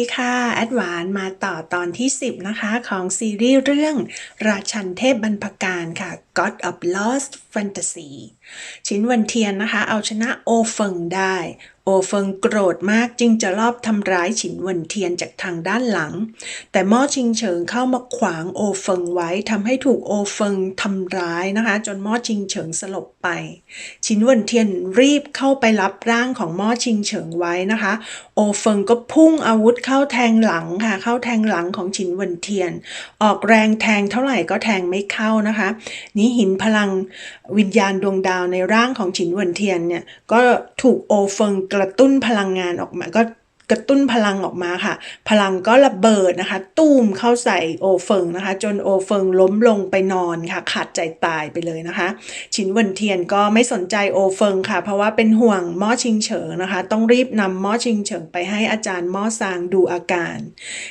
ดีค่ะแอดวานมาต่อตอนที่ 10 นะคะของซีรีส์เรื่อง ราชันเทพบรรพการค่ะ God of Lost Fantasy ชินวันเทียนนะคะ เอาชนะโอเฟิงได้ เฟิงโกรธมากจึงจะลอบทำร้ายฉินวันเทียนจากทางด้านหลัง แต่หม้อชิงเฉิงเข้ามาขวางโอเฟิงไว้ทำให้ถูกโอเฟิงทำร้ายนะคะ จนหม้อชิงเฉิงสลบไปชินวันเทียนรีบเข้าไปรับร่างของหม้อชิงเฉิงไว้นะคะ โอเฟิงก็พุ่งอาวุธเข้าแทงหลังค่ะ เข้าแทงหลังของฉินวันเทียน ออกแรงแทงเท่าไหร่ก็แทงไม่เข้านะคะ นี้หินพลังวิญญาณดวงดาวในร่างของฉินวันเทียนเนี่ยก็ถูกโอเฟิงกระตุ้นพลังงานออกมา ก็ กระตุ้นพลังออกมาค่ะ พลังก็ระเบิดนะคะตุ้มเข้าใส่โอเฟิงนะคะ จนโอเฟิงล้มลงไปนอนค่ะ ขาดใจตายไปเลยนะคะ ชินเวินเทียนก็ไม่สนใจโอเฟิงค่ะ เพราะว่าเป็นห่วงหม้อชิงเฉิงนะคะ ต้องรีบนำหม้อชิงเฉิงไปให้อาจารย์หม้อซางดูอาการ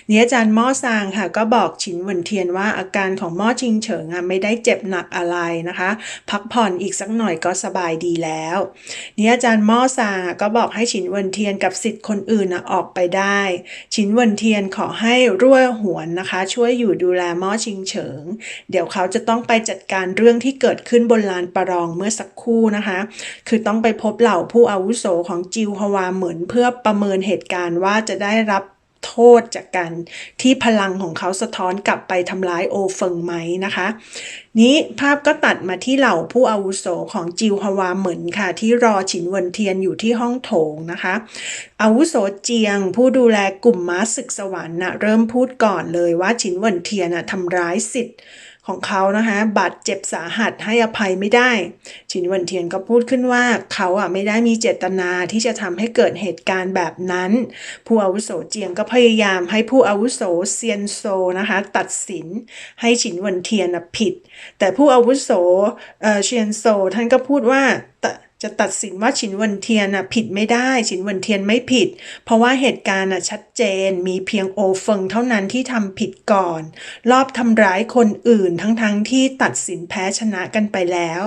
นี่อาจารย์หม้อซางค่ะ ก็บอกชินเวินเทียนว่าอาการของหม้อชิงเฉิงอะไม่ได้เจ็บหนักอะไรนะคะ พักผ่อนอีกสักหน่อยก็สบายดีแล้วนี่อาจารย์หม้อซางก็บอกให้ชินเวินเทียนกับสิทธิ์คนอื่นนะออกไปได้ ชินเวินเทียนขอให้รั่วหวนนะคะ ช่วยอยู่ดูแลม้อชิงเฉิง เดี๋ยวเขาจะต้องไปจัดการเรื่องที่เกิดขึ้นบนลานประรองเมื่อสักครู่นะคะ คือต้องไปพบเหล่าผู้อาวุโสของจิวฮวาเหมือนเพื่อประเมินเหตุการณ์ว่าจะได้รับ โทษจากการที่พลังของเขาสะท้อนกลับไปทำร้ายโอเฟิงไหมนะคะ นี้ภาพก็ตัดมาที่เหล่าผู้อาวุโสของจิวฮวาเหมือนค่ะ ที่รอฉินเวินเทียนอยู่ที่ห้องโถงนะคะ อาวุโสเจียง ผู้ดูแลกลุ่มม้าศึกสวรรค์นะเริ่มพูดก่อนเลยว่าฉินเวินเทียนนะทำร้ายสิทธิ์ ของเขานะคะบาดเจ็บสาหัสให้อภัยไม่ได้ ชินวันเทียนก็พูดขึ้นว่าเขาอะไม่ได้มีเจตนาที่จะทำให้เกิดเหตุการณ์แบบนั้น ผู้อาวุโสเจียงก็พยายามให้ผู้อาวุโสเซียนโซนะคะตัดสินให้ชินวันเทียนผิด แต่ผู้อาวุโสเเซียนโซท่านก็พูดว่า จะตัดสินว่าฉินวินเทียนน่ะผิดไม่ได้ฉินวินเทียนไม่ผิด เพราะว่าเหตุการณ์น่ะชัดเจนมีเพียงโอเฟิงเท่านั้นที่ทำผิดก่อน รอบทำร้ายคนอื่นทั้งๆทที่ตัดสินแพ้ชนะกันไปแล้ว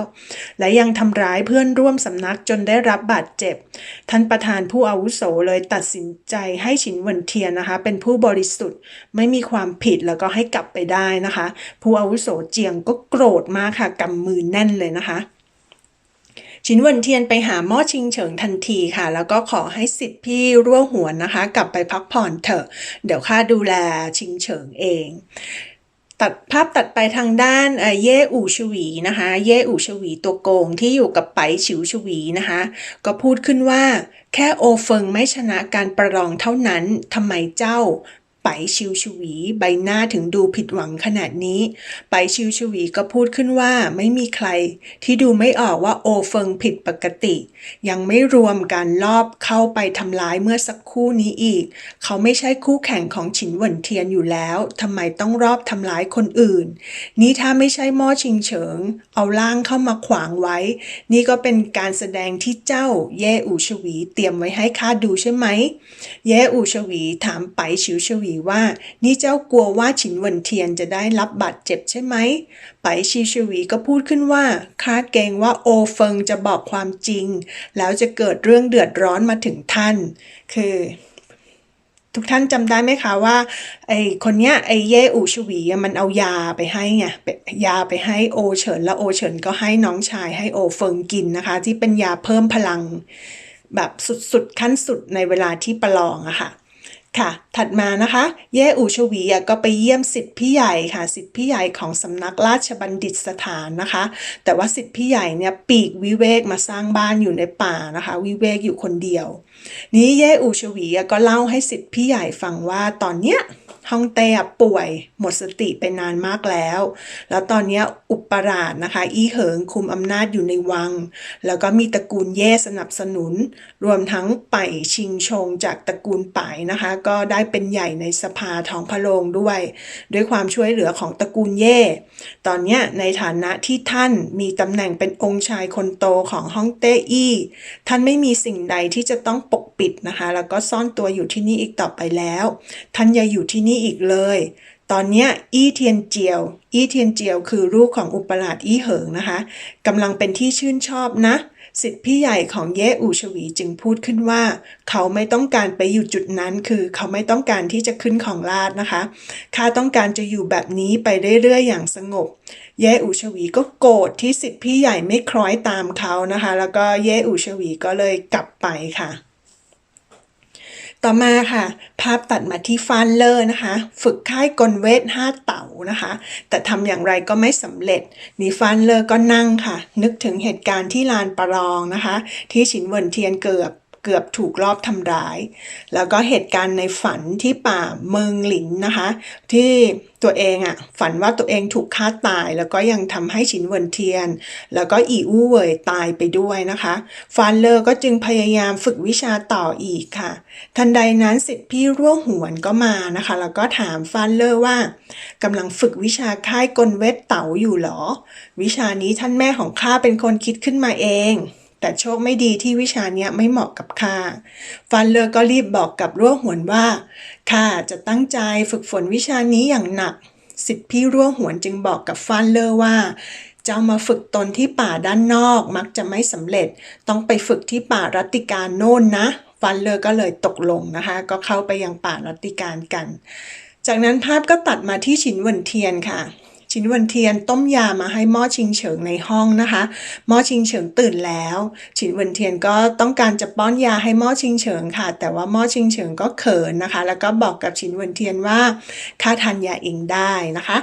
และยังทำร้ายเพื่อนร่วมสำนักจนได้รับบาดเจ็บ ท่านประธานผู้อาวุโสเลยตัดสินใจให้ฉินวินเทียนนะคะ เป็นผู้บริสุทธิ์ไม่มีความผิดแล้วก็ให้กลับไปได้นะคะ ผู้อาวุโสเจียงก็โกรธมากค่ะกำมือแน่นเลยนะคะ ชินวินเทียนไปหาหม้อชิงเฉิงทันทีค่ะ แล้วก็ขอให้สิทธิ์พี่รั่วหัวนะคะ กลับไปพักผ่อนเถอะ เดี๋ยวข้าดูแลชิงเฉิงเอง ตัดภาพตัดไปทางด้านเย่อู่ชวีนะคะ เย่อู่ชวีตัวโกงที่อยู่กับไปฉิวชวีนะคะ ก็พูดขึ้นว่าแค่โอเฟิงไม่ชนะการประลองเท่านั้นทำไมเจ้า ไปชิวชวีใบหน้าถึงดูผิดหวังขนาดนี้ ไปชิวชวีก็พูดขึ้นว่าไม่มีใคร ที่ดูไม่ออกว่าโอเฟิงผิดปกติ ยังไม่รวมการลอบเข้าไปทำร้ายเมื่อสักครู่นี้อีก เขาไม่ใช่คู่แข่งของฉินหวนเทียนอยู่แล้วทำไมต้องรอบทำร้ายคนอื่น นี่ถ้าไม่ใช่ม้อชิงเฉิง เอาล่างเข้ามาขวางไว้ นี่ก็เป็นการแสดงที่เจ้าเย่อู่ชวี เตรียมไว้ให้ข้าดูใช่ไหมเย่อู่ชวีถามไปชิวชวีว่า นี่เจ้ากลัวว่าฉินเหวินเทียนจะได้รับบาดเจ็บใช่ไหมไปชีชวีก็พูดขึ้นว่าคาดเกงว่าโอเฟิงจะบอกความจริง แล้วจะเกิดเรื่องเดือดร้อนมาถึงท่าน คือทุกท่านจำได้ไหมคะว่าไอคนเนี้ยไอเย่อูชวีมันเอายาไปให้ไงยาไปให้โอเฉินแล้วโอเฉินก็ให้น้องชายให้โอเฟิงกินนะคะ ที่เป็นยาเพิ่มพลัง แบบสุดๆขั้นสุดในเวลาที่ประลองอะค่ะ ค่ะ ถัดมานะคะ เย่อูชวีก็ไปเยี่ยมสิทธิพี่ใหญ่ค่ะสิทธิพี่ใหญ่ของสำนักราชบัณฑิตสถานนะคะ แต่ว่าสิทธิพี่ใหญ่เนี่ยปีกวิเวกมาสร้างบ้านอยู่ในป่านะคะ วิเวกอยู่คนเดียว นี้เย่อูชวีก็เล่าให้สิทธิพี่ใหญ่ฟังว่าตอนเนี้ย ฮ่องเต้ป่วยหมดสติไปนานมากแล้ว แล้วตอนนี้อุปราชนะคะ อี้เหิงคุมอำนาจอยู่ในวัง แล้วก็มีตระกูลเย่สนับสนุน รวมทั้งไปชิงชงจากตระกูลป่ายนะคะ ก็ได้เป็นใหญ่ในสภาท้องพระโรงด้วย ด้วยความช่วยเหลือของตระกูลเย่ ตอนนี้ในฐานะที่ท่านมีตำแหน่งเป็นองค์ชายคนโตของฮ่องเต้อี้ท่านไม่มีสิ่งใดที่จะต้องปกปิดนะคะ แล้วก็ซ่อนตัวอยู่ที่นี่อีกต่อไปแล้ว ท่านอย่าอยู่ที่นี่อีกเลย ตอนนี้อี้เทียนเจียว อี้เทียนเจียวคือลูกของอุปราชอี้เหิงนะคะกำลังเป็นที่ชื่นชอบนะสิทธิพี่ใหญ่ของเย่อูชวีจึงพูดขึ้นว่า เขาไม่ต้องการไปอยู่จุดนั้นคือเขาไม่ต้องการที่จะขึ้นของราชนะคะข้าต้องการจะอยู่แบบนี้ไปเรื่อยๆอย่างสงบ เย่อูชวีก็โกรธที่สิทธิพี่ใหญ่ไม่คล้อยตามเขานะคะ แล้วก็เย่อูชวีก็เลยกลับไปค่ะ ต่อมาค่ะ ภาพตัดมาที่ฟานเลอร์นะคะ ฝึกค่ายกลเวทห้าเต่านะคะ แต่ทำอย่างไรก็ไม่สำเร็จนี่ฟานเลอร์ก็นั่งค่ะ นึกถึงเหตุการณ์ที่ลานประลองนะคะ ที่ฉินเวินเทียนเกือบ เกือบถูกลอบทำร้าย แล้วก็เหตุการณ์ในฝันที่ป่าเมืองหลินนะคะ ที่ตัวเองอะฝันว่าตัวเองถูกฆ่าตาย แล้วก็ยังทำให้ฉินเวินเทียน แล้วก็อีอู้เวยตายไปด้วยนะคะฟานเลอร์ก็จึงพยายามฝึกวิชาต่ออีกค่ะ ทันใดนั้นสิทธิพี่ร่วงหวนก็มานะคะ แล้วก็ถามฟานเลอร์ว่ากำลังฝึกวิชาค่ายกลเวทเต๋าอยู่หรอ วิชานี้ท่านแม่ของข้าเป็นคนคิดขึ้นมาเอง แต่โชคไม่ดีที่วิชานี้ไม่เหมาะกับข้า ฟันเลอร์ก็รีบบอกกับร่วหวนว่าข้าจะตั้งใจฝึกฝนวิชานี้อย่างหนัก สิทธิพี่ร่วหวนจึงบอกกับฟันเลอร์ว่าเจ้ามาฝึกตนที่ป่าด้านนอกมักจะไม่สำเร็จ ต้องไปฝึกที่ป่ารัติการโน่นนะ ฟันเลอร์ก็เลยตกลงนะคะ ก็เข้าไปยังป่ารัติการกัน จากนั้นภาพก็ตัดมาที่ฉินเวินเทียนค่ะ ชินวันเทียนต้มยามาให้หม้อชิงเฉิงในห้องนะคะหม้อชิงเฉิงตื่นแล้ว ชินวันเทียนก็ต้องการจะป้อนยาให้หม้อชิงเฉิงค่ะ แต่ว่าหม้อชิงเฉิงก็เขินนะคะ แล้วก็บอกกับชินวันเทียนว่าข้าทานยาเองได้นะคะ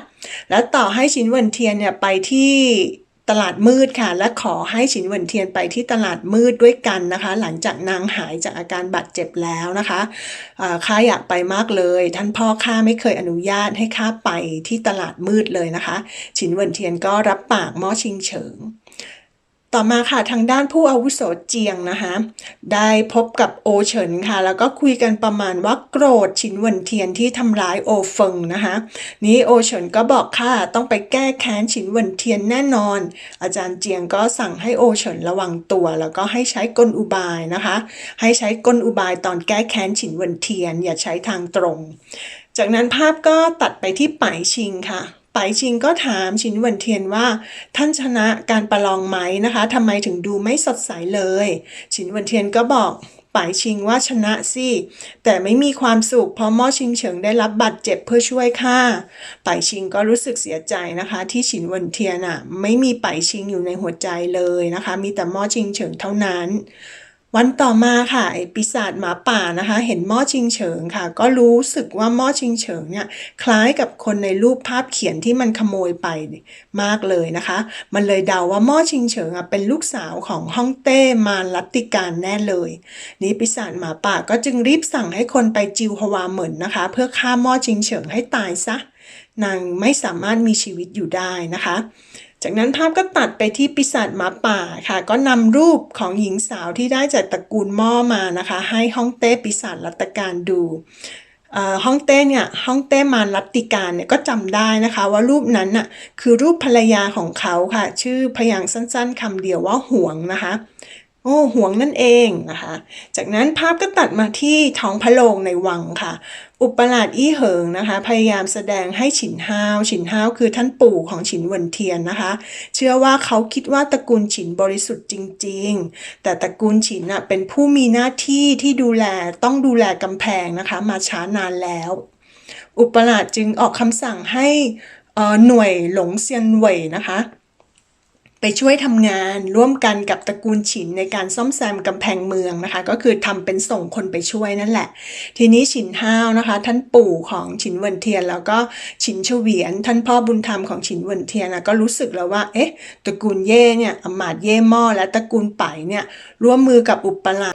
แล้วต่อให้ชินวันเทียนเนี่ยไปที่ ตลาดมืดค่ะ และขอให้ฉินเหวินเทียนไปที่ตลาดมืดด้วยกันนะคะ หลังจากนางหายจากอาการบาดเจ็บแล้วนะคะข้าอยากไปมากเลย ท่านพ่อข้าไม่เคยอนุญาตให้ข้าไปที่ตลาดมืดเลยนะคะ ฉินเหวินเทียนก็รับปากม้อชิงเฉิง ต่อมาค่ะทางด้านผู้อาวุโสเจียงนะคะได้พบกับโอเฉินค่ะ แล้วก็คุยกันประมาณว่าโกรธชินวนเทียนที่ทำร้ายโอเฟิงนะคะนี้โอเฉินก็บอกค่ะต้องไปแก้แค้นชินวนเทียนแน่นอน อาจารย์เจียงก็สั่งให้โอเฉินระวังตัว แล้วก็ให้ใช้กลอุบายนะคะ ให้ใช้กลอุบายตอนแก้แค้นฉินวนเทียน อย่าใช้ทางตรง จากนั้นภาพก็ตัดไปที่ป่ายชิงค่ะ ไป่ชิงก็ถามชินเวินเทียนว่า ท่านชนะการประลองไหมนะคะทำไมถึงดูไม่สดใสเลย ชินเวินเทียนก็บอกป่ายชิงว่าชนะสิแต่ไม่มีความสุขเพราะม่อชิงเฉิงได้รับบาดเจ็บเพื่อช่วยข้าป่ายชิงก็รู้สึกเสียใจนะคะ ที่ฉินวินเทียนอะไม่มีป่ายชิงอยู่ในหัวใจเลยนะคะ มีแต่ม่อชิงเฉิงเท่านั้น วันต่อมาค่ะไอปีศาจหมาป่านะคะ เห็นหม้อชิงเฉิงค่ะ ก็รู้สึกว่าหม้อชิงเฉิงเนี่ยคล้ายกับคนในรูปภาพเขียนที่มันขโมยไปมากเลยนะคะ มันเลยเดาว่าหม้อชิงเฉิงอะเป็นลูกสาวของฮ่องเต้มารลัตติการแน่เลย นี้ปีศาจหมาป่าก็จึงรีบสั่งให้คนไปจิวฮวาเหมินนะคะ เพื่อฆ่าหม้อชิงเฉิงให้ตายซะนางไม่สามารถมีชีวิตอยู่ได้นะคะ จากนั้นภาพก็ตัดไปที่ปีศาจหมาป่าค่ะ ก็นำรูปของหญิงสาวที่ได้จากตระกูลม่อมานะคะ ให้ฮ่องเต้ปีศาจรัตการดูเอ่อฮ่องเต้เนี่ยฮ่องเต้มารรัตติการเนี่ยก็จำได้นะคะ ว่ารูปนั้นน่ะคือรูปภรรยาของเขาค่ะ ชื่อพยางค์สั้นๆคำเดียวว่าห่วงนะคะ โอ้ห่วงนั่นเองนะคะ จากนั้นภาพก็ตัดมาที่ท้องพระโรงในวังค่ะ อุปราชอี้เหิงนะคะ พยายามแสดงให้ฉินห้าวฉินห้าวคือท่านปู่ของฉินเหวินเทียนนะคะ เชื่อว่าเขาคิดว่าตระกูลฉินบริสุทธิ์จริง ๆ แต่ตระกูลฉินน่ะเป็นผู้มีหน้าที่ที่ดูแลต้องดูแลกำแพงนะคะ มาช้านานแล้ว อุปราชจึงออกคำสั่งให้หน่วยหลงเซียนเว่ยนะคะ ไปช่วยทำงานร่วมกันกับตระกูลฉินในการซ่อมแซมกำแพงเมืองนะคะ ก็คือทำเป็นส่งคนไปช่วยนั่นแหละ ทีนี้ฉินห้าวนะคะ ท่านปู่ของฉินเวินเทียน แล้วก็ฉินเฉวียน ท่านพ่อบุญธรรมของฉินเวินเทียนนะก็รู้สึกแล้วว่า เอ๊ะ ตระกูลเย่เนี่ยอมาตเย่หม้อและตระกูลไปเนี่ยร่วมมือกับอุปราช